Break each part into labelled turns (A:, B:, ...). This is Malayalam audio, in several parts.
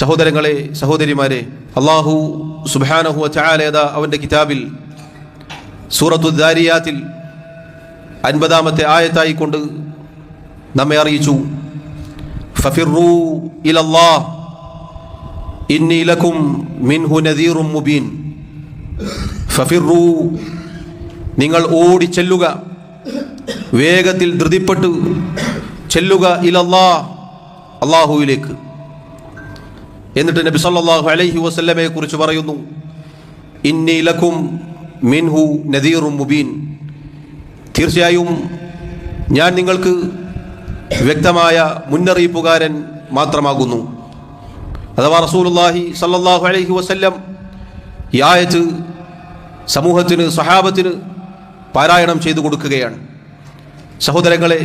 A: സഹോദരങ്ങളെ സഹോദരിമാരെ അള്ളാഹു സുബാനഹു ചായാലേത അവന്റെ കിതാബിൽ സൂറത്തു ദാരിയാത്തിൽ അൻപതാമത്തെ ആയത്തായിക്കൊണ്ട് നമ്മെ അറിയിച്ചു. ഫഫിറു ഇലല്ലാ ഇന്നി ലക്കും മിൻഹു നദീറും മുബീൻ. ഫഫിറു നിങ്ങൾ ഓടി ചെല്ലുക. വേഗത്തിൽ ധൃതിപ്പെട്ട് ചെല്ലുക ഇലല്ലാ അള്ളാഹുവിലേക്ക് എന്നിട്ട് നബി സല്ലല്ലാഹു അലൈഹി വസല്ലമയെ കുറിച്ച് പറയുന്നു ഇന്നി ലക്കും മിൻഹു നദീറും മുബീൻ. തീർച്ചയായും ഞാൻ നിങ്ങൾക്ക് വ്യക്തമായ മുന്നറിയിപ്പുകാരൻ മാത്രമാകുന്നു. അഥവാ റസൂലുള്ളാഹി സല്ലല്ലാഹു അലൈഹി വസല്ലം ഈ ആയത്ത് സമൂഹത്തിന് സഹാബത്തിന് പാരായണം ചെയ്തു കൊടുക്കുകയാണ്. സഹോദരങ്ങളെ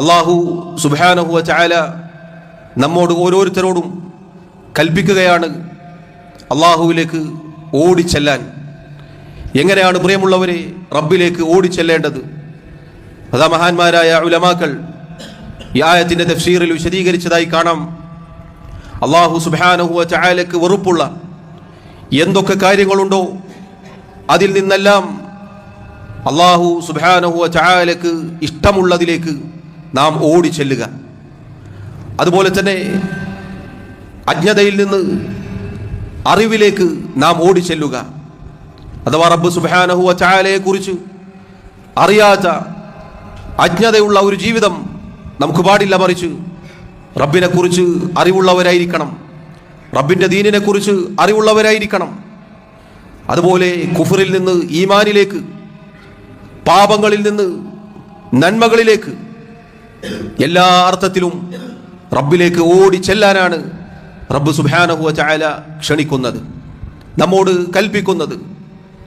A: അള്ളാഹു സുബാനഹുവ ചായാല നമ്മോട് ഓരോരുത്തരോടും കൽപ്പിക്കുകയാണ്. അള്ളാഹുവിലേക്ക് ഓടിച്ചെല്ലാൻ. എങ്ങനെയാണ് പ്രിയമുള്ളവരെ റബ്ബിലേക്ക് ഓടിച്ചെല്ലേണ്ടത്? അതാ മഹാന്മാരായ ഉലമാക്കൾ ഈ ആയത്തിന്റെ തഫ്സീറിൽ വിശദീകരിച്ചതായി കാണാം. അള്ളാഹു സുബാനഹുവ ചായാലയ്ക്ക് വെറുപ്പുള്ള എന്തൊക്കെ കാര്യങ്ങളുണ്ടോ അതിൽ നിന്നെല്ലാം അള്ളാഹു സുബാനഹുവ ചായാലയ്ക്ക് ഇഷ്ടമുള്ളതിലേക്ക് നാം ഓടിച്ചെല്ലുക. അതുപോലെ തന്നെ അജ്ഞതയിൽ നിന്ന് അറിവിലേക്ക് നാം ഓടി ചെല്ലുക. അഥവാ റബ്ബ് സുബാനഹുവ ചായാലയെ കുറിച്ച് അറിയാത്ത അജ്ഞതയുള്ള ഒരു ജീവിതം നമുക്ക് പാടില്ല മറിച്ച്. റബ്ബിനെ കുറിച്ച് അറിവുള്ളവരായിരിക്കണം. റബ്ബിന്റെ ദീനിനെ കുറിച്ച് അറിവുള്ളവരായിരിക്കണം. അതുപോലെ കുഫറിൽ നിന്ന് ഈമാനിലേക്ക് പാപങ്ങളിൽ നിന്ന് നന്മകളിലേക്ക് എല്ലാ അർത്ഥത്തിലും റബ്ബിലേക്ക് ഓടി ചെല്ലാനാണ് റബ്ബ് സുബാനഹുവ ചായാല ക്ഷണിക്കുന്നത് നമ്മോട് കൽപ്പിക്കുന്നത്.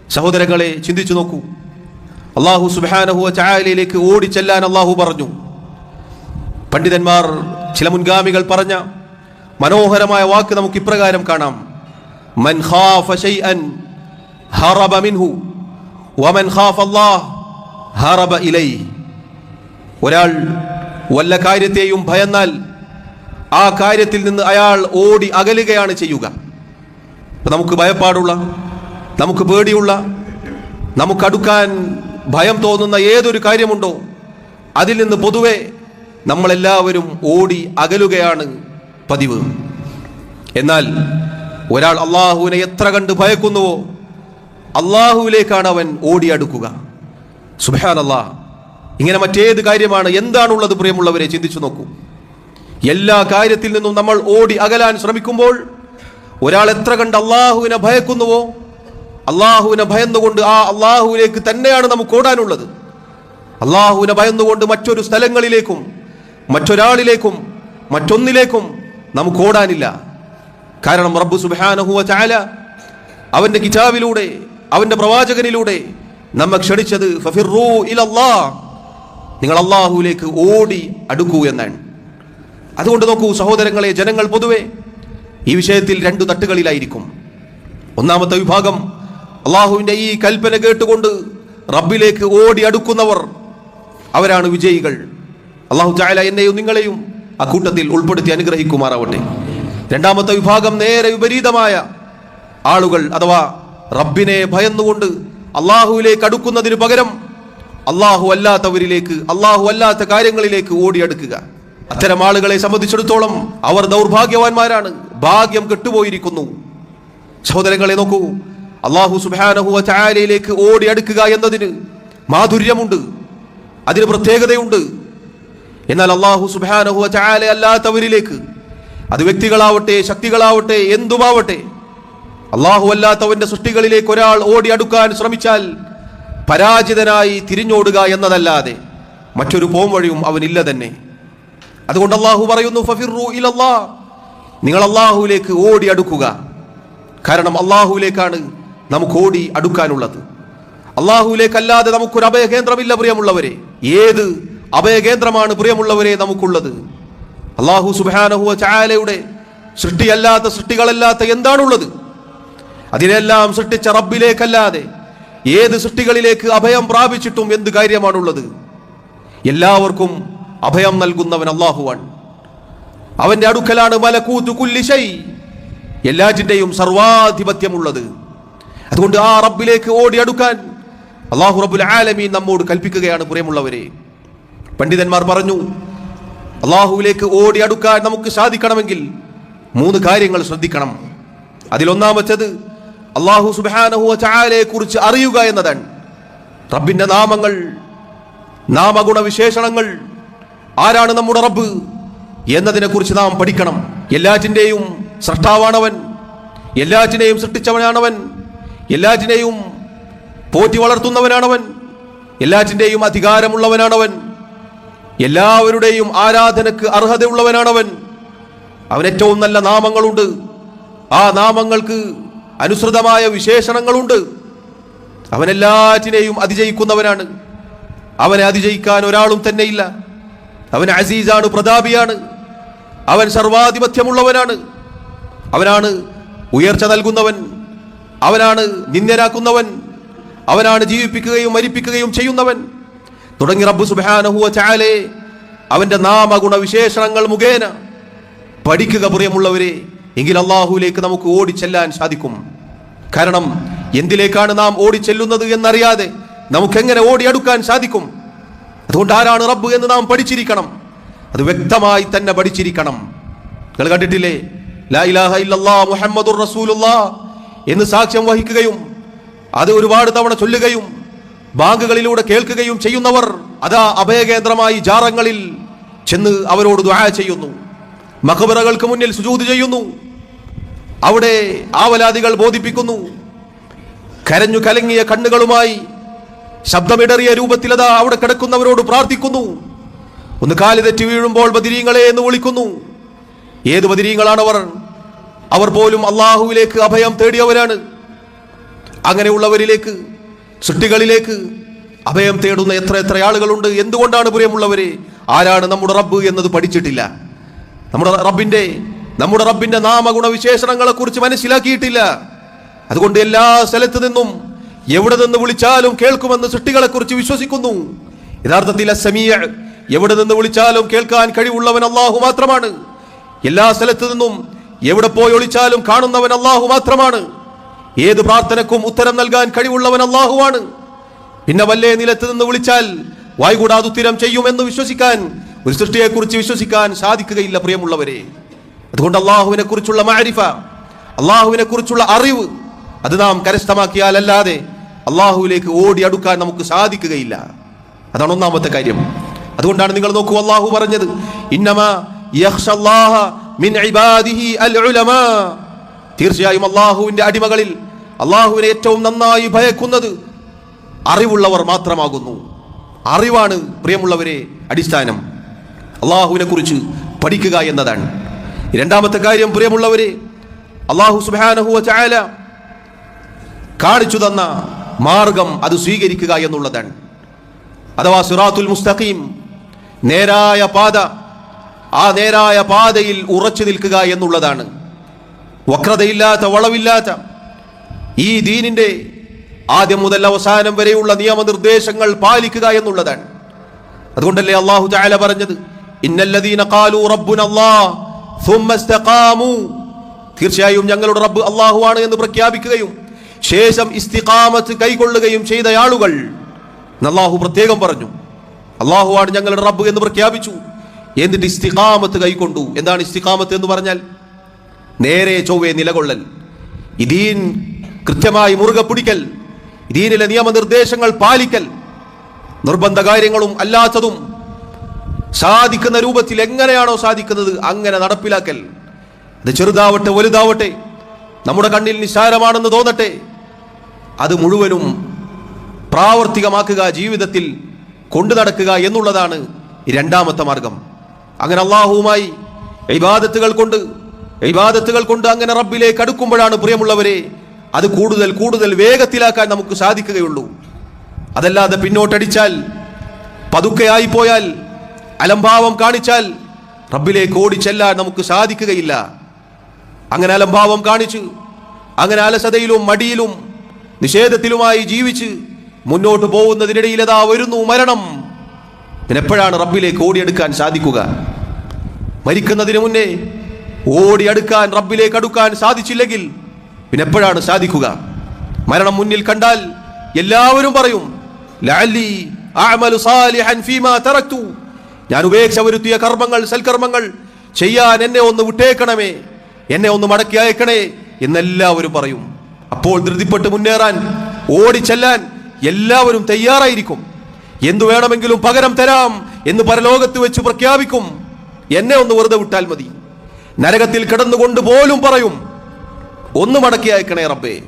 A: സഹോദരങ്ങളെ ചിന്തിച്ചു നോക്കൂ. അള്ളാഹു സുബാനഹുവ ചായാലയിലേക്ക് ഓടിച്ചെല്ലാൻ അള്ളാഹു പറഞ്ഞു. പണ്ഡിതന്മാർ ചില മുൻഗാമികൾ പറഞ്ഞ മനോഹരമായ വാക്ക് നമുക്ക് ഇപ്രകാരം കാണാം. മൻ ഖാഫ ഹറബ മിൻഹു ഖാഫ അല്ലാഹ് ഹറബ ഇലൈഹി. ഒരാൾ വല്ല കാര്യത്തെയും ഭയന്നാൽ ആ കാര്യത്തിൽ നിന്ന് അയാൾ ഓടി അകലുകയാണ് ചെയ്യുക. നമുക്ക് ഭയപ്പാടുള്ള നമുക്ക് പേടിയുള്ള നമുക്കടുക്കാൻ ഭയം തോന്നുന്ന ഏതൊരു കാര്യമുണ്ടോ അതിൽ നിന്ന് പൊതുവെ നമ്മളെല്ലാവരും ഓടി അകലുകയാണ് പതിവ്. എന്നാൽ ഒരാൾ അള്ളാഹുവിനെ എത്ര കണ്ട് ഭയക്കുന്നുവോ അള്ളാഹുവിലേക്കാണ് അവൻ ഓടിയടുക്കുക സുബാൻ അള്ളാഹ് ഇങ്ങനെ മറ്റേത് കാര്യമാണ്. എന്താണുള്ളത് പ്രിയമുള്ളവരെ ചിന്തിച്ചു നോക്കൂ. എല്ലാ കാര്യത്തിൽ നിന്നും നമ്മൾ ഓടി അകലാൻ ശ്രമിക്കുമ്പോൾ ഒരാൾ എത്ര കണ്ട് അള്ളാഹുവിനെ ഭയക്കുന്നുവോ? അള്ളാഹുവിനെ ഭയന്നുകൊണ്ട് ആ അള്ളാഹുവിലേക്ക് തന്നെയാണ് നമുക്ക് ഓടാനുള്ളത്. അള്ളാഹുവിനെ ഭയന്നുകൊണ്ട് മറ്റൊരു സ്ഥലങ്ങളിലേക്കും മറ്റൊരാളിലേക്കും മറ്റൊന്നിലേക്കും നമുക്ക് ഓടാനില്ല. കാരണം റബ്ബു സുബാനഹുവ ചാല അവന്റെ കിതാബിലൂടെ അവന്റെ പ്രവാചകനിലൂടെ നമ്മെ ക്ഷണിച്ചത് നിങ്ങൾ അള്ളാഹുവിലേക്ക് ഓടി അടുക്കൂ എന്നാണ്. അതുകൊണ്ട് നോക്കൂ സഹോദരങ്ങളെ ജനങ്ങൾ പൊതുവെ ഈ വിഷയത്തിൽ രണ്ടു തട്ടുകളിലായിരിക്കും. ഒന്നാമത്തെ വിഭാഗം അള്ളാഹുവിന്റെ ഈ കൽപ്പന കേട്ടുകൊണ്ട് റബ്ബിലേക്ക് ഓടി അടുക്കുന്നവർ അവരാണ് വിജയികൾ. അള്ളാഹു ചായ എന്നെയും നിങ്ങളെയും ആ കൂട്ടത്തിൽ ഉൾപ്പെടുത്തി അനുഗ്രഹിക്കുമാറാവട്ടെ. രണ്ടാമത്തെ വിഭാഗം നേരെ വിപരീതമായ ആളുകൾ അഥവാ റബ്ബിനെ ഭയന്നുകൊണ്ട് അള്ളാഹുവിലേക്ക് അടുക്കുന്നതിന് പകരം അള്ളാഹു അല്ലാത്തവരിലേക്ക് അള്ളാഹു അല്ലാത്ത കാര്യങ്ങളിലേക്ക് ഓടിയെടുക്കുക അത്തരം ആളുകളെ സംബന്ധിച്ചിടത്തോളം അവർ ദൗർഭാഗ്യവാന്മാരാണ്. ഭാഗ്യം കെട്ടുപോയിരിക്കുന്നു. സഹോദരങ്ങളെ നോക്കൂ. അള്ളാഹു സുബാനഹുവ ചായാലയിലേക്ക് ഓടി അടുക്കുക എന്നതിന് മാധുര്യമുണ്ട്. അതിന് പ്രത്യേകതയുണ്ട്. എന്നാൽ അള്ളാഹു സുബാനഹു ചായാല അല്ലാത്തവരിലേക്ക് അത് വ്യക്തികളാവട്ടെ ശക്തികളാവട്ടെ എന്തുമാവട്ടെ അള്ളാഹു അല്ലാത്തവന്റെ സൃഷ്ടികളിലേക്ക് ഒരാൾ ഓടി അടുക്കാൻ ശ്രമിച്ചാൽ പരാജിതനായി തിരിഞ്ഞോടുക എന്നതല്ലാതെ മറ്റൊരു പോംവഴിയും അവനില്ല തന്നെ. അതുകൊണ്ട് അള്ളാഹു പറയുന്നു ഫഫിറു ഇലല്ലാ. നിങ്ങൾ അള്ളാഹുവിലേക്ക് ഓടി അടുക്കുക. കാരണം അള്ളാഹുവിലേക്കാണ് നമുക്ക് ഓടി അടുക്കാനുള്ളത്. അള്ളാഹുവിലേക്കല്ലാതെ നമുക്കൊരു അഭയകേന്ദ്രമില്ല പ്രിയമുള്ളവരെ. ഏത് അഭയകേന്ദ്രമാണ് പ്രിയമുള്ളവരെ നമുക്കുള്ളത്? അള്ളാഹു സുബാനഹുവ ചായാലയുടെ സൃഷ്ടിയല്ലാത്ത സൃഷ്ടികളല്ലാത്ത എന്താണുള്ളത്? അതിനെല്ലാം സൃഷ്ടിച്ച റബ്ബിലേക്കല്ലാതെ ഏത് സൃഷ്ടികളിലേക്ക് അഭയം പ്രാപിച്ചിട്ടും എന്ത് കാര്യമാണുള്ളത്? എല്ലാവർക്കും അഭയം നൽകുന്നവൻ അള്ളാഹുവാണ് അവന്റെ അടുക്കലാണ് മലക്കൂത്തു കുല്ലി ഷൈ. എല്ലാറ്റിന്റെയും സർവാധിപത്യമുള്ളത്. അതുകൊണ്ട് ആ റബ്ബിലേക്ക് ഓടി അടുക്കാൻ അള്ളാഹു റബ്ബുൽ ആലമീൻ നമ്മോട് കൽപ്പിക്കുകയാണ് പുറമുള്ളവരെ പണ്ഡിതന്മാർ പറഞ്ഞു അള്ളാഹുവിലേക്ക് ഓടി അടുക്കാൻ നമുക്ക് സാധിക്കണമെങ്കിൽ മൂന്ന് കാര്യങ്ങൾ ശ്രദ്ധിക്കണം. അതിലൊന്നാമത്തത് അള്ളാഹു സുബാനഹു ചായാലയെ കുറിച്ച് അറിയുക എന്നതാണ്. റബ്ബിന്റെ നാമങ്ങൾ നാമഗുണ വിശേഷണങ്ങൾ ആരാണ് നമ്മുടെ റബ്ബ്? എന്നതിനെ കുറിച്ച് നാം പഠിക്കണം. എല്ലാറ്റിന്റെയും സൃഷ്ടാവാണവൻ. എല്ലാറ്റിനെയും സൃഷ്ടിച്ചവനാണവൻ. എല്ലാറ്റിനെയും പോറ്റി വളർത്തുന്നവനാണവൻ. എല്ലാറ്റിന്റെയും അധികാരമുള്ളവനാണവൻ. എല്ലാവരുടെയും ആരാധനക്ക് അർഹതയുള്ളവനാണവൻ. അവൻ ഏറ്റവും നല്ല നാമങ്ങളുണ്ട്. ആ നാമങ്ങൾക്ക് അനുസൃതമായ വിശേഷണങ്ങളുണ്ട്. അവനെല്ലാറ്റിനെയും അതിജയിക്കുന്നവനാണ്. അവനെ അതിജയിക്കാൻ ഒരാളും തന്നെയില്ല. അവൻ അസീസാണ് പ്രതാപിയാണ്. അവൻ സർവാധിപത്യമുള്ളവനാണ്. അവനാണ് ഉയർച്ച നൽകുന്നവൻ. അവനാണ് നിന്ദനാക്കുന്നവൻ അവനാണ് ജീവിപ്പിക്കുകയും മരിപ്പിക്കുകയും ചെയ്യുന്നവൻ. തുടങ്ങി റബ്ബു സുബാനഹുവ ചാലെ അവന്റെ നാമഗുണ വിശേഷണങ്ങൾ മുഖേന പഠിക്കുക പ്രിയമുള്ളവരെ എങ്കിൽ അള്ളാഹുവിലേക്ക് നമുക്ക് ഓടിച്ചെല്ലാൻ സാധിക്കും. കാരണം എന്തിലേക്കാണ് നാം ഓടിച്ചെല്ലുന്നത് എന്നറിയാതെ നമുക്കെങ്ങനെ ഓടിയെടുക്കാൻ സാധിക്കും? അതുകൊണ്ട് ആരാണ് റബ്ബ് എന്ന് നാം പഠിച്ചിരിക്കണം. അത് വ്യക്തമായി തന്നെ പഠിച്ചിരിക്കണം. നിങ്ങൾ കണ്ടിട്ടില്ലേ? ലാ ഇലാഹ ഇല്ലല്ലാ മുഹമ്മദുർ റസൂലുള്ളാ എന്ന് സാക്ഷ്യം വഹിക്കുകയും അത് ഒരുപാട് തവണ ചൊല്ലുകയും ബാങ്കുകളിലൂടെ കേൾക്കുകയും ചെയ്യുന്നവർ അതാ അഭയകേന്ദ്രമായി ജാറങ്ങളിൽ ചെന്ന് അവരോട് ദുആ ചെയ്യുന്നു. മഖബറകൾക്ക് മുന്നിൽ സുജൂദ് ചെയ്യുന്നു. അവിടെ ആവലാദികൾ ബോധിപ്പിക്കുന്നു. കരഞ്ഞു കലങ്ങിയ കണ്ണുകളുമായി ശബ്ദമിടറിയ രൂപത്തിലതാ അവിടെ കിടക്കുന്നവരോട് പ്രാർത്ഥിക്കുന്നു. ഒന്ന് കാൽ തെറ്റി വീഴുമ്പോൾ ബദിരീങ്ങളെ എന്ന് വിളിക്കുന്നു. ഏത് ബദിരീങ്ങളാണവർ? അവർ പോലും അള്ളാഹുവിലേക്ക് അഭയം തേടിയവരാണ്. അങ്ങനെയുള്ളവരിലേക്ക് സൃഷ്ടികളിലേക്ക് അഭയം തേടുന്ന എത്ര എത്ര ആളുകളുണ്ട്. എന്തുകൊണ്ടാണ് പ്രിയമുള്ളവരെ? ആരാണ് നമ്മുടെ റബ്ബ് എന്നത് പഠിച്ചിട്ടില്ല. നമ്മുടെ റബ്ബിന്റെ നമ്മുടെ റബ്ബിന്റെ നാമഗുണ വിശേഷണങ്ങളെ കുറിച്ച് മനസ്സിലാക്കിയിട്ടില്ല. അതുകൊണ്ട് എല്ലാ സ്ഥലത്ത് നിന്നും എവിടെ നിന്ന് വിളിച്ചാലും കേൾക്കുമെന്ന് സൃഷ്ടികളെ കുറിച്ച് വിശ്വസിക്കുന്നു. യഥാർത്ഥത്തിൽ എവിടെ നിന്ന് വിളിച്ചാലും കേൾക്കാൻ കഴിവുള്ളവൻ അള്ളാഹു മാത്രമാണ്. എല്ലാ സ്ഥലത്തു നിന്നും എവിടെ പോയി ഒളിച്ചാലും കാണുന്നവൻ അള്ളാഹു മാത്രമാണ്. ഏത് പ്രാർത്ഥനക്കും ഉത്തരം നൽകാൻ കഴിവുള്ളവൻ അള്ളാഹുവാണ് പിന്നെ വല്ലേ നിലത്ത് നിന്ന് വിളിച്ചാൽ വായ്കൂടാതെ ഉത്തരം ചെയ്യുമെന്ന് വിശ്വസിക്കാൻ ഒരു സൃഷ്ടിയെക്കുറിച്ച് വിശ്വസിക്കാൻ സാധിക്കുകയില്ല പ്രിയമുള്ളവരെ. അതുകൊണ്ട് അള്ളാഹുവിനെ കുറിച്ചുള്ള മാരിഫ അള്ളാഹുവിനെ കുറിച്ചുള്ള അറിവ് അത് നാം കരസ്ഥമാക്കിയാലല്ലാതെ അള്ളാഹുവിലേക്ക് ഓടി അടുക്കാൻ നമുക്ക് സാധിക്കുകയില്ല. അതാണ് ഒന്നാമത്തെ കാര്യം. അതുകൊണ്ടാണ് നിങ്ങൾ നോക്കൂ അള്ളാഹു പറഞ്ഞത് തീർച്ചയായും അള്ളാഹുവിന്റെ അടിമകളിൽ അള്ളാഹുവിനെ ഏറ്റവും നന്നായി ഭയക്കുന്നത് അറിവുള്ളവർ മാത്രമാകുന്നു. അറിവാണ് പ്രിയമുള്ളവരെ അടിസ്ഥാനം. അള്ളാഹുവിനെ കുറിച്ച് പഠിക്കുക എന്നതാണ്. രണ്ടാമത്തെ കാര്യം പ്രിയമുള്ളവരെ അള്ളാഹു സുബാനഹുവ ചായാല കാണിച്ചു തന്ന മാർഗം അത് സ്വീകരിക്കുക എന്നുള്ളതാണ്. അഥവാ സിറാത്തുൽ മുസ്തഖീം നേരായ പാത ആ നേരായ പാതയിൽ ഉറച്ചു നിൽക്കുക എന്നുള്ളതാണ്. വക്രതയില്ലാത്ത വളവില്ലാത്ത ഈ ദീനിന്റെ ആദ്യം മുതൽ അവസാനം വരെയുള്ള നിയമനിർദ്ദേശങ്ങൾ പാലിക്കുക എന്നുള്ളതാണ്. അതുകൊണ്ടല്ലേ അള്ളാഹു ചായ പറഞ്ഞത് ഇന്നല്ലദീന തീർച്ചയായും ഞങ്ങളുടെ റബ്ബ് അള്ളാഹു ആണ് എന്ന് പ്രഖ്യാപിക്കുകയും ശേഷം ഇസ്തിഖാമത്ത് കൈകൊള്ളുകയും ചെയ്ത ആളുകൾ അള്ളാഹു പ്രത്യേകം പറഞ്ഞു. അള്ളാഹു ആണ് ഞങ്ങളുടെ റബ്ബ് എന്ന് പ്രഖ്യാപിച്ചു. എന്നിട്ട് ഇസ്തിഖാമത്ത് കൈക്കൊണ്ടു. എന്താണ് ഇസ്തിഖാമത്ത് എന്ന് പറഞ്ഞാൽ? നേരെ ചൊവ്വെ നിലകൊള്ളൽ. ഇതീൻ കൃത്യമായി മുറുകെ പിടിക്കൽ. ഇതീനിലെ നിയമനിർദ്ദേശങ്ങൾ പാലിക്കൽ. നിർബന്ധ കാര്യങ്ങളും അല്ലാത്തതും സാധിക്കുന്ന രൂപത്തിൽ എങ്ങനെയാണോ സാധിക്കുന്നത് അങ്ങനെ നടപ്പിലാക്കൽ. അത് ചെറുതാവട്ടെ വലുതാവട്ടെ. നമ്മുടെ കണ്ണിൽ നിസ്സാരമാണെന്ന് തോന്നട്ടെ. അത് മുഴുവനും പ്രാവർത്തികമാക്കുക ജീവിതത്തിൽ കൊണ്ടു നടക്കുക എന്നുള്ളതാണ് രണ്ടാമത്തെ മാർഗം. അങ്ങനെ അള്ളാഹുവുമായി ഇബാദത്തുകൾ കൊണ്ട് ഇബാദത്തുകൾ കൊണ്ട് അങ്ങനെ റബ്ബിലേക്ക് അടുക്കുമ്പോഴാണ് പ്രിയമുള്ളവരെ അത് കൂടുതൽ കൂടുതൽ വേഗത്തിലാക്കാൻ നമുക്ക് സാധിക്കുകയുള്ളൂ. അതല്ലാതെ പിന്നോട്ടടിച്ചാൽ പതുക്കെയായി പോയാൽ അലംഭാവം കാണിച്ചാൽ റബ്ബിലേക്ക് ഓടിച്ചെല്ലാൻ നമുക്ക് സാധിക്കുകയില്ല. അങ്ങനെ അലംഭാവം കാണിച്ചു അങ്ങനെ അലസതയിലും മടിയിലും നിഷേധത്തിലുമായി ജീവിച്ച് മുന്നോട്ട് പോകുന്നതിനിടയിൽ അതാ വരുന്നു മരണം. പിന്നെപ്പോഴാണ് റബ്ബിലേക്ക് ഓടിയെടുക്കാൻ സാധിക്കുക. മരിക്കുന്നതിന് മുന്നേ ഓടി അടുക്കാൻ റബ്ബിലേക്ക് അടുക്കാൻ സാധിച്ചില്ലെങ്കിൽ പിന്നെപ്പോഴാണ് സാധിക്കുക. മരണം മുന്നിൽ കണ്ടാൽ എല്ലാവരും പറയും ഞാൻ ഉപേക്ഷ വരുത്തിയ കർമ്മങ്ങൾ സൽക്കർമ്മങ്ങൾ ചെയ്യാൻ എന്നെ ഒന്ന് വിട്ടേക്കണമേ എന്നെ ഒന്ന് മടക്കി അയക്കണേ എന്നെല്ലാവരും പറയും. അപ്പോൾ ധൃതിപ്പെട്ട് മുന്നേറാൻ ഓടിച്ചെല്ലാൻ എല്ലാവരും തയ്യാറായിരിക്കും. എന്തു വേണമെങ്കിലും പകരം തരാം എന്ന് പരലോകത്ത് വെച്ച് പ്രഖ്യാപിക്കും. എന്നെ ഒന്ന് വെറുതെ വിട്ടാൽ മതി. നരകത്തിൽ കിടന്നുകൊണ്ട് പോലും പറയും ഒന്ന് മടക്കി അയക്കണേ റബ്ബേ.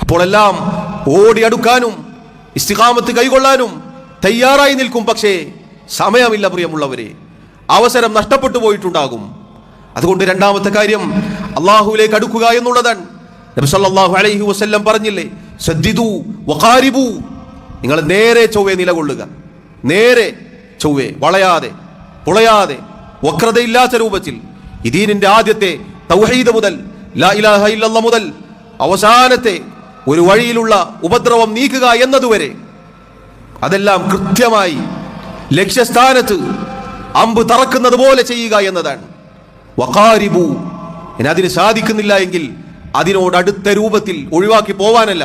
A: അപ്പോൾ എല്ലാം ഓടി അടുക്കാനും ഇസ്തിഖാമത്ത് കൈകൊള്ളാനും തയ്യാറായി നിൽക്കും. പക്ഷേ സമയമില്ല പ്രിയമുള്ളവരെ. അവസരം നഷ്ടപ്പെട്ടു പോയിട്ടുണ്ടാകും. അതുകൊണ്ട് രണ്ടാമത്തെ കാര്യം അള്ളാഹുവിലേക്ക് അടുക്കുക എന്നുള്ളതാണ്. നബി സല്ലല്ലാഹു അലൈഹി വസല്ലം പറഞ്ഞില്ലേ സജ്ജിതു വഖാരിബു. നിങ്ങൾ നേരെ ചൊവ്വെ നിലകൊള്ളുക. നേരെ ചൊവ്വെ വളയാതെ പുളയാതെ വക്രതയില്ലാത്ത രൂപത്തിൽ. ഇദീനിന്റെ ആദ്യത്തെ തൗഹീദ് മുതൽ ലാ ഇലാഹ മുതൽ അവസാനത്തെ ഒരു വഴിയിലുള്ള ഉപദ്രവം നീക്കുക എന്നതുവരെ. അതെല്ലാം കൃത്യമായി ലക്ഷ്യസ്ഥാനത്ത് അമ്പ് തറക്കുന്നത് പോലെ ചെയ്യുക എന്നതാണ്. വക്കാരിബു ഇനി അതിന് സാധിക്കുന്നില്ല എങ്കിൽ അതിനോട് അടുത്ത രൂപത്തിൽ ഒഴിവാക്കി പോവാനല്ല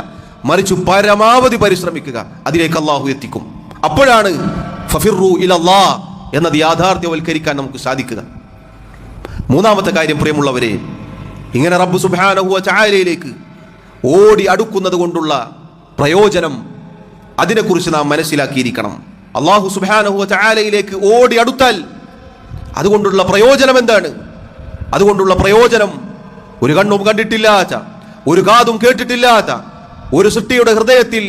A: മറിച്ച് പരമാവധി പരിശ്രമിക്കുക അതിലേക്ക് അള്ളാഹു എത്തിക്കും. അപ്പോഴാണ് ഫഫിറു ഇലല്ലാ എന്നത് യാഥാർത്ഥ്യവൽക്കരിക്കാൻ നമുക്ക് സാധിക്കുക. മൂന്നാമത്തെ കാര്യം പ്രിയമുള്ളവരെ ഇങ്ങനെ റബ്ബ് സുബാനഹുവ ചായലയിലേക്ക് ഓടി അടുക്കുന്നത് കൊണ്ടുള്ള പ്രയോജനം അതിനെക്കുറിച്ച് നാം മനസ്സിലാക്കിയിരിക്കണം. അള്ളാഹു സുബാനഹുവ ചായലയിലേക്ക് ഓടി അടുത്താൽ അതുകൊണ്ടുള്ള പ്രയോജനം എന്താണ്? അതുകൊണ്ടുള്ള പ്രയോജനം ഒരു കണ്ണും കണ്ടിട്ടില്ലാത്ത ഒരു കാതും കേട്ടിട്ടില്ലാത്ത ഒരു സൃഷ്ടിയുടെ ഹൃദയത്തിൽ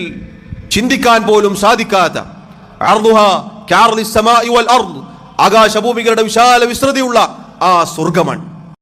A: ചിന്തിക്കാൻ പോലും സാധിക്കാത്ത. ആകാശഭൂമികളുടെ വിശാല വിസ്തൃതിയുള്ള ആ സ്വർഗമാണ്